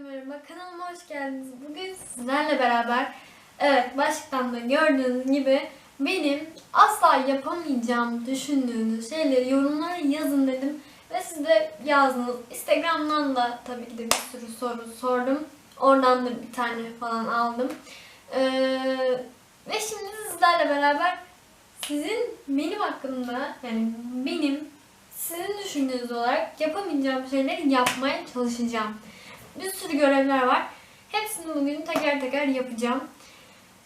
merhaba. Kanalıma hoş geldiniz. Bugün sizlerle beraber evet başlıktan da gördüğünüz gibi benim asla yapamayacağım düşündüğünüz şeyleri yorumlara yazın dedim. Ve siz de yazdınız. Instagram'dan da tabii ki de bir sürü soru sordum. Oradan da bir tane falan aldım. Ee, ve şimdi sizlerle beraber sizin benim hakkımda yani benim sizin düşündüğünüz olarak yapamayacağım şeyleri yapmaya çalışacağım. Bir sürü görevler var. Hepsini bugün teker teker yapacağım.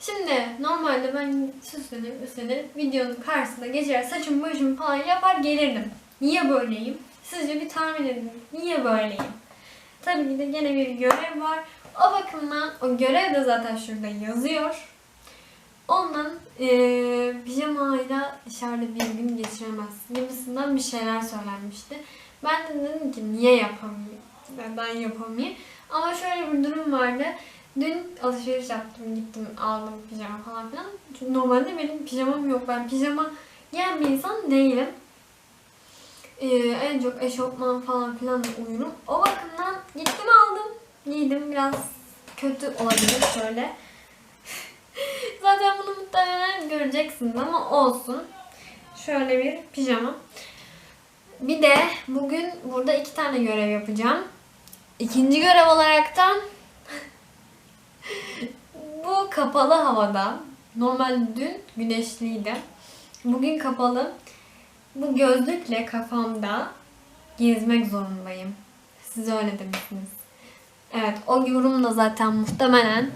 Şimdi normalde ben süslenip üstlenip videonun karşısında geçer saçım başım falan yapar gelirdim. Niye böyleyim? Sizce bir tahmin edin. Niye böyleyim? Tabii ki de gene bir görev var. O bakımdan o görev de zaten şurada yazıyor. Ondan eee pijamayla dışarıda bir gün geçiremezsin gibisinden bir şeyler söylenmişti. Ben de dedim ki niye yapamayayım? Neden yapamayayım? Ama şöyle bir durum vardı. Dün alışveriş yaptım, gittim, aldım pijama falan filan. Çünkü normalde benim pijamam yok. Ben pijama giyen bir insan değilim. Ee, en çok eşofman falan filan uyurum. O bakımdan gittim aldım. Giydim biraz kötü olabilir şöyle. Zaten bunu muhtemelen göreceksiniz ama olsun. Şöyle bir pijama. Bir de bugün burada iki tane görev yapacağım. İkinci görev olaraktan bu kapalı havada. Normal dün güneşliydi. Bugün kapalı. Bu gözlükle kafamda gezmek zorundayım. Siz öyle demişsiniz. Evet o yorum da zaten muhtemelen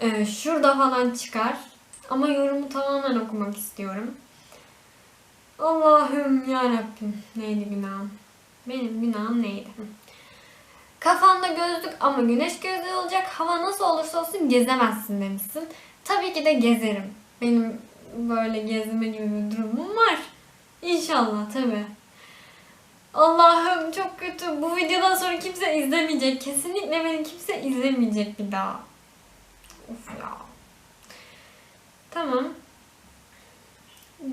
e, şurada falan çıkar. Ama yorumu tamamen okumak istiyorum. Allah'ım ya neydi günahım? Benim günahım neydi? Kafanda gözlük ama güneş gözlüğü olacak. Hava nasıl olursa olsun gezemezsin demişsin. Tabii ki de gezerim. Benim böyle gezme gibi bir durumum var. İnşallah tabii. Allah'ım çok kötü. Bu videodan sonra kimse izlemeyecek. Kesinlikle beni kimse izlemeyecek bir daha. Of ya. Tamam.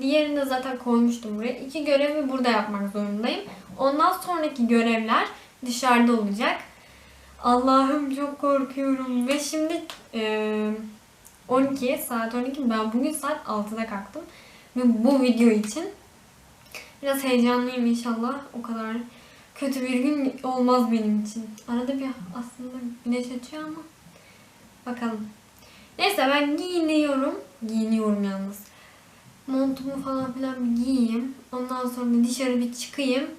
Diğerini de zaten koymuştum buraya. İki görevi burada yapmak zorundayım. Ondan sonraki görevler dışarıda olacak. Allah'ım çok korkuyorum. Ve şimdi e, 12 saat 12 ben bugün saat 6'da kalktım. Ve bu video için biraz heyecanlıyım inşallah. O kadar kötü bir gün olmaz benim için. Arada bir aslında güneş açıyor ama bakalım. Neyse ben giyiniyorum. Giyiniyorum yalnız. Montumu falan filan bir giyeyim. Ondan sonra dışarı bir çıkayım.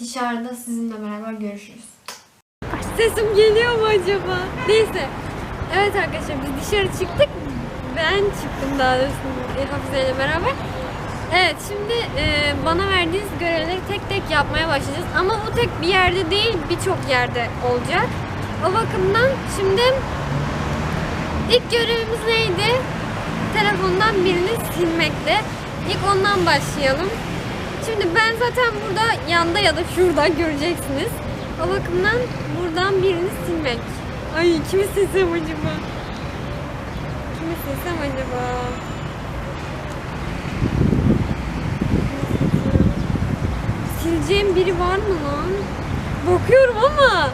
Dışarıda sizinle beraber görüşürüz. Sesim geliyor mu acaba? Neyse. Evet arkadaşlar biz dışarı çıktık. Ben çıktım daha doğrusu Hafize ile beraber. Evet şimdi e, bana verdiğiniz görevleri tek tek yapmaya başlayacağız. Ama bu tek bir yerde değil birçok yerde olacak. O bakımdan şimdi ilk görevimiz neydi? Telefondan birini silmekti. İlk ondan başlayalım. Şimdi ben zaten burada yanda ya da şurada göreceksiniz. O bakımdan buradan birini silmek. Ay kimi silsem acaba? Kimi silsem acaba? Sileceğim biri var mı lan? Bakıyorum ama.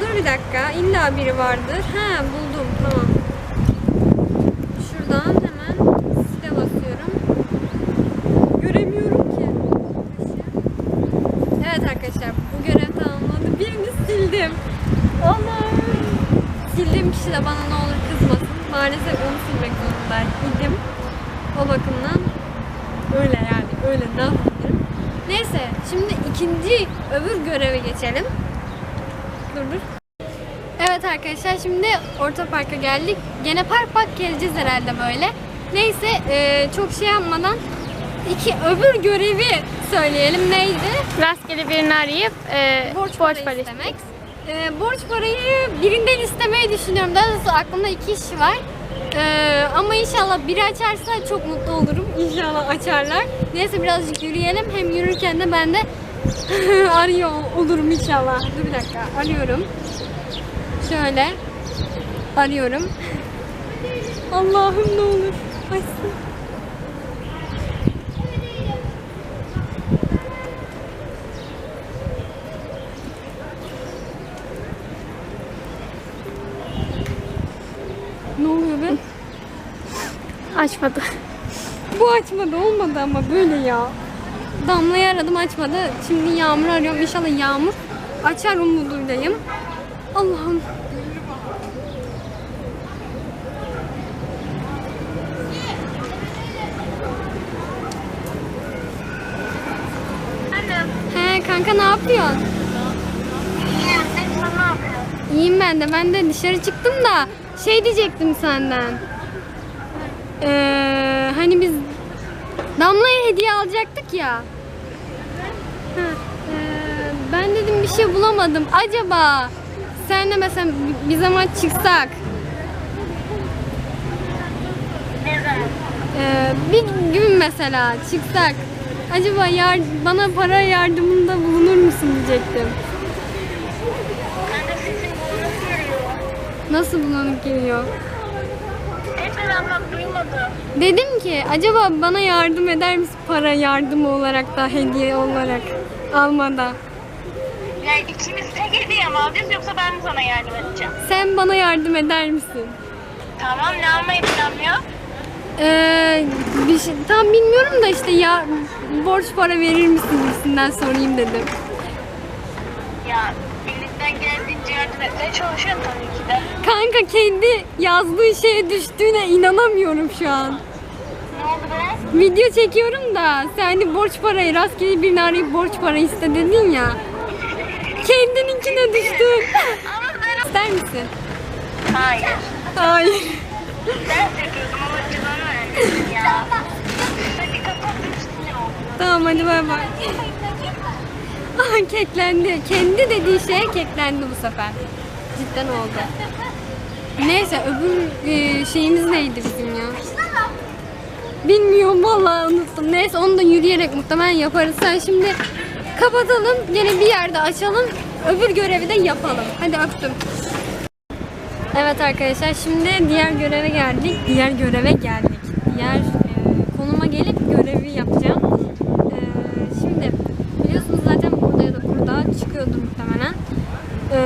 Dur bir dakika. İlla biri vardır. Ha buldum. Tamam. Şuradan hemen sile basıyorum. Göremiyorum ki. Evet arkadaşlar bu görev tamamlandı. Birini sildim. Allah'ım. Sildiğim kişi de bana ne olur kızmasın. Maalesef onu silmek zorundaydım. O bakımdan öyle yani öyle ne yapabilirim. Neyse şimdi ikinci öbür göreve geçelim. Dur dur. Evet arkadaşlar şimdi Orta Park'a geldik. Gene park park geleceğiz herhalde böyle. Neyse e, çok şey yapmadan iki öbür görevi söyleyelim. Neydi? Rastgele birini arayıp e, Borç, borç, para para istemek. E, borç parayı birinden istemeyi düşünüyorum. Daha doğrusu aklımda iki iş var. E, ama inşallah biri açarsa çok mutlu olurum. İnşallah açarlar. Neyse birazcık yürüyelim. Hem yürürken de ben de arıyor olurum inşallah. Dur bir dakika arıyorum. Şöyle arıyorum. Allah'ım ne olur. Açsın. Açmadı. Bu açmadı olmadı ama böyle ya. Damla'yı aradım açmadı. Şimdi Yağmur arıyorum. İnşallah Yağmur açar umuduylayım. Allah'ım. He kanka ne yapıyorsun? İyiyim ben de. Ben de dışarı çıktım da şey diyecektim senden. Ee, hani biz Damla'ya hediye alacaktık ya. Ha, ee, ben dedim bir şey bulamadım. Acaba senle mesela bir- zaman çıksak. Ee, bir gün mesela çıksak. Acaba yar, bana para yardımında bulunur musun diyecektim. Nasıl bulanık geliyor? Bak duymadım. Dedim ki acaba bana yardım eder misin para yardımı olarak da hediye olarak almada? Yani ikimiz tek hediye mi alacağız yoksa ben mi sana yardım edeceğim? Sen bana yardım eder misin? Tamam ne almayı planlıyor? Ee, bir şey, tam bilmiyorum da işte ya borç para verir misin gibisinden sorayım dedim. Ya elimden geldiğince yardım etmeye çalışıyorum tabii ki de. Kanka kendi yazdığı şeye düştüğüne inanamıyorum şu an. Ne oldu be? Video çekiyorum da sen hani borç parayı rastgele birini arayıp borç para iste dedin ya. Kendininkine düştün. İster misin? Hayır. Hayır. Ben çekiyordum ama cılanı vermedim ya. Hadi kapat üstüne oldu. Tamam hadi bay bay. Keklendi. Kendi dediği şeye keklendi bu sefer. Cidden oldu. Neyse öbür e, şeyimiz neydi bizim ya? Bilmiyorum vallahi unuttum. Neyse onu da yürüyerek muhtemelen yaparız. Sen şimdi kapatalım. Yine bir yerde açalım. Öbür görevi de yapalım. Hadi öptüm. Evet arkadaşlar şimdi diğer göreve geldik. Diğer göreve geldik. Diğer e, konuma gelip görevi yapacağım. E, şimdi biliyorsunuz zaten burada ya da burada çıkıyordu muhtemelen. E,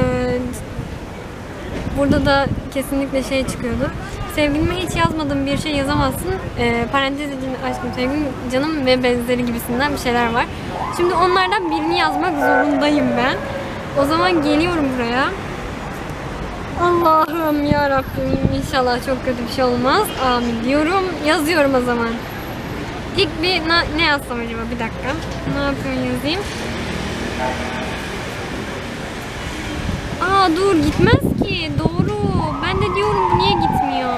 burada da kesinlikle şey çıkıyordu. Sevgilime hiç yazmadığım bir şey yazamazsın. E, parantez içinde aşkım sevgilim canım ve benzeri gibisinden bir şeyler var. Şimdi onlardan birini yazmak zorundayım ben. O zaman geliyorum buraya. Allah'ım ya Rabbim inşallah çok kötü bir şey olmaz. Amin diyorum. Yazıyorum o zaman. İlk bir ne yazsam acaba bir dakika. Ne yapıyorum yazayım. Aa dur gitmez ki. Doğru. Ben de diyorum bu niye gitmiyor?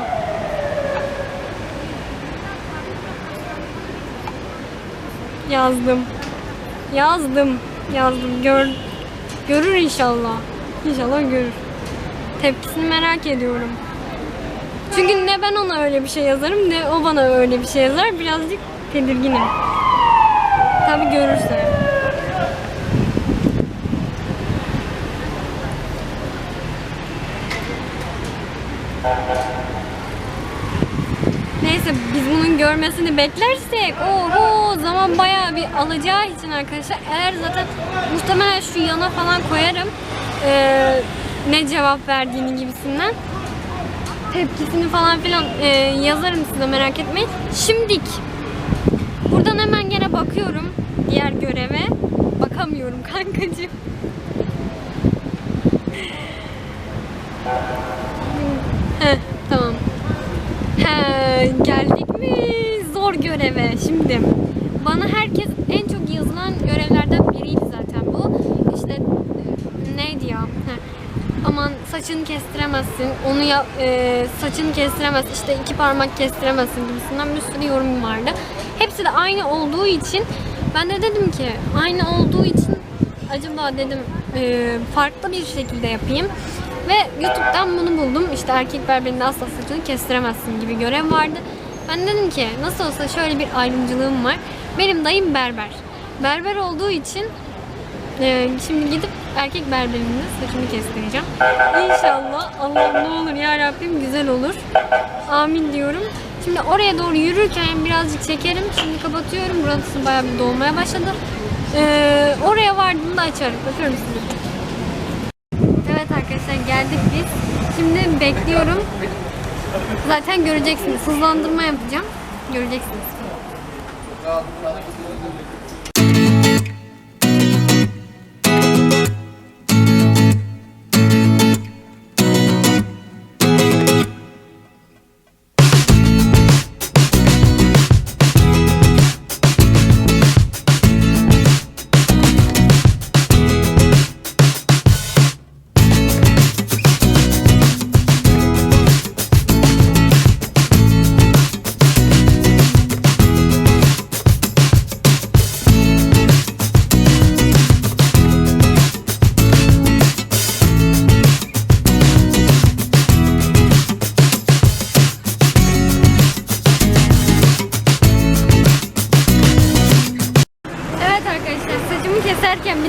Yazdım. Yazdım. Yazdım. Gör görür inşallah. İnşallah görür. Tepkisini merak ediyorum. Çünkü ne ben ona öyle bir şey yazarım ne o bana öyle bir şey yazar. Birazcık tedirginim. Tabi görürse. Neyse biz bunun görmesini beklersek oho zaman bayağı bir alacağı için arkadaşlar eğer zaten muhtemelen şu yana falan koyarım Ee, ne cevap verdiğini gibisinden tepkisini falan filan e, yazarım size merak etmeyin. Şimdik buradan hemen gene bakıyorum diğer göreve. Bakamıyorum kankacığım. Heh, tamam. He, geldik mi zor göreve şimdi. Bana herkes en çok yazılan görevlerden biriydi zaten bu. İşte e, neydi ya? Aman saçını kestiremezsin, onu ya, e, saçını kestiremez, işte iki parmak kestiremezsin gibisinden bir sürü yorum vardı. Hepsi de aynı olduğu için ben de dedim ki aynı olduğu için acaba dedim e, farklı bir şekilde yapayım. Ve YouTube'dan bunu buldum. İşte erkek berberinde asla saçını kestiremezsin gibi görev vardı. Ben dedim ki nasıl olsa şöyle bir ayrımcılığım var. Benim dayım berber. Berber olduğu için e, şimdi gidip erkek berberinde saçımı kestireceğim. İnşallah Allah ne olur ya Rabbim güzel olur. Amin diyorum. Şimdi oraya doğru yürürken birazcık çekerim. Şimdi kapatıyorum. Burası bayağı bir dolmaya başladı. E, oraya vardığımda açarım. Öpüyorum sizi. Evet arkadaşlar geldik biz. Şimdi bekliyorum. Zaten göreceksiniz. Hızlandırma yapacağım. Göreceksiniz. Evet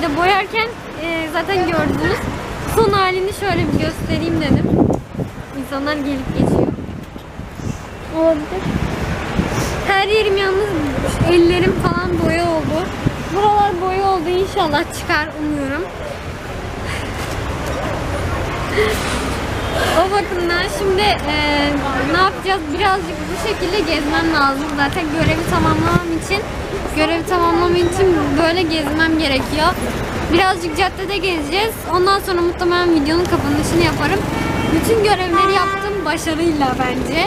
de boyarken e, zaten gördünüz. Son halini şöyle bir göstereyim dedim. İnsanlar gelip geçiyor. Olabilir. Her yerim yalnız ellerim falan boya oldu. Buralar boya oldu inşallah çıkar umuyorum. O bakımdan şimdi e, ne yapacağız? Birazcık bu şekilde gezmem lazım. Zaten görevi tamamlamam için görevi tamamlamam için böyle gezmem gerekiyor. Birazcık caddede gezeceğiz. Ondan sonra muhtemelen videonun kapanışını yaparım. Bütün görevleri yaptım başarıyla bence.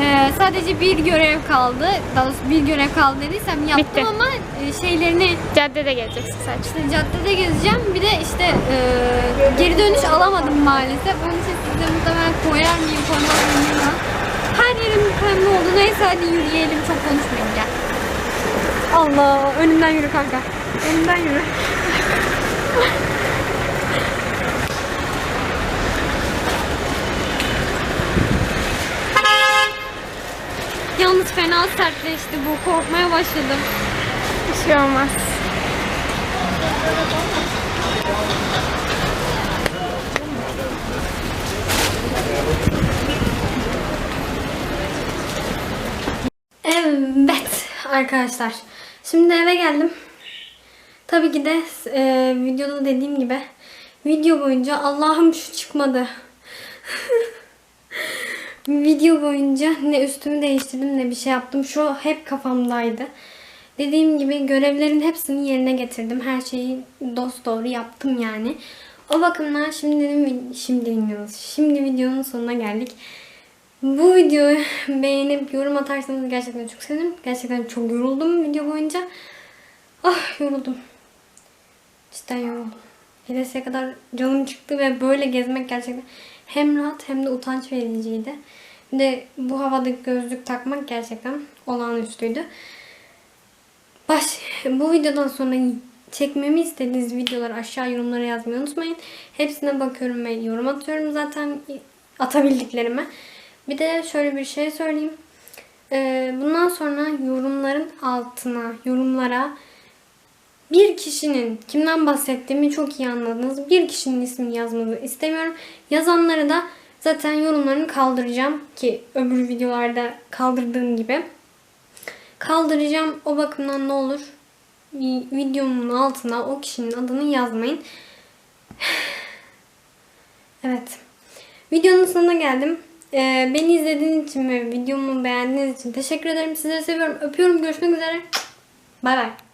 E, sadece bir görev kaldı. Daha doğrusu bir görev kaldı dediysem yaptım Bitti. ama e, şeylerini Caddede geleceksin sadece. işte caddede gezeceğim. Bir de işte e, geri dönüş alamadım maalesef. Onun için size muhtemelen koyar mıyım koymaz mıyım. Her yerim pembe oldu. Neyse hadi yürüyelim. Çok konuşmayayım gel. Allah önümden yürü kanka. Önümden yürü. Yalnız fena sertleşti bu. Korkmaya başladım. Bir şey olmaz. Evet arkadaşlar. Şimdi eve geldim. Tabii ki de e, videoda dediğim gibi video boyunca Allah'ım şu çıkmadı. video boyunca ne üstümü değiştirdim ne bir şey yaptım. Şu hep kafamdaydı. Dediğim gibi görevlerin hepsini yerine getirdim. Her şeyi dost doğru yaptım yani. O bakımdan şimdi şimdi dinliyoruz. Şimdi videonun sonuna geldik. Bu videoyu beğenip yorum atarsanız gerçekten çok sevinirim. Gerçekten çok yoruldum video boyunca. Ah yoruldum. Cidden yoruldum. Hedesiye kadar canım çıktı ve böyle gezmek gerçekten hem rahat hem de utanç vericiydi. Bir de bu havada gözlük takmak gerçekten olağanüstüydü. Baş, bu videodan sonra çekmemi istediğiniz videoları aşağı yorumlara yazmayı unutmayın. Hepsine bakıyorum ve yorum atıyorum zaten atabildiklerime. Bir de şöyle bir şey söyleyeyim. Ee, bundan sonra yorumların altına, yorumlara bir kişinin kimden bahsettiğimi çok iyi anladınız. Bir kişinin ismini yazmanızı istemiyorum. Yazanları da zaten yorumlarını kaldıracağım ki öbür videolarda kaldırdığım gibi. Kaldıracağım. O bakımdan ne olur videomun altına o kişinin adını yazmayın. Evet. Videonun sonuna geldim. Ee, beni izlediğiniz için ve videomu beğendiğiniz için teşekkür ederim. Sizleri seviyorum. Öpüyorum. Görüşmek üzere. Bay bay.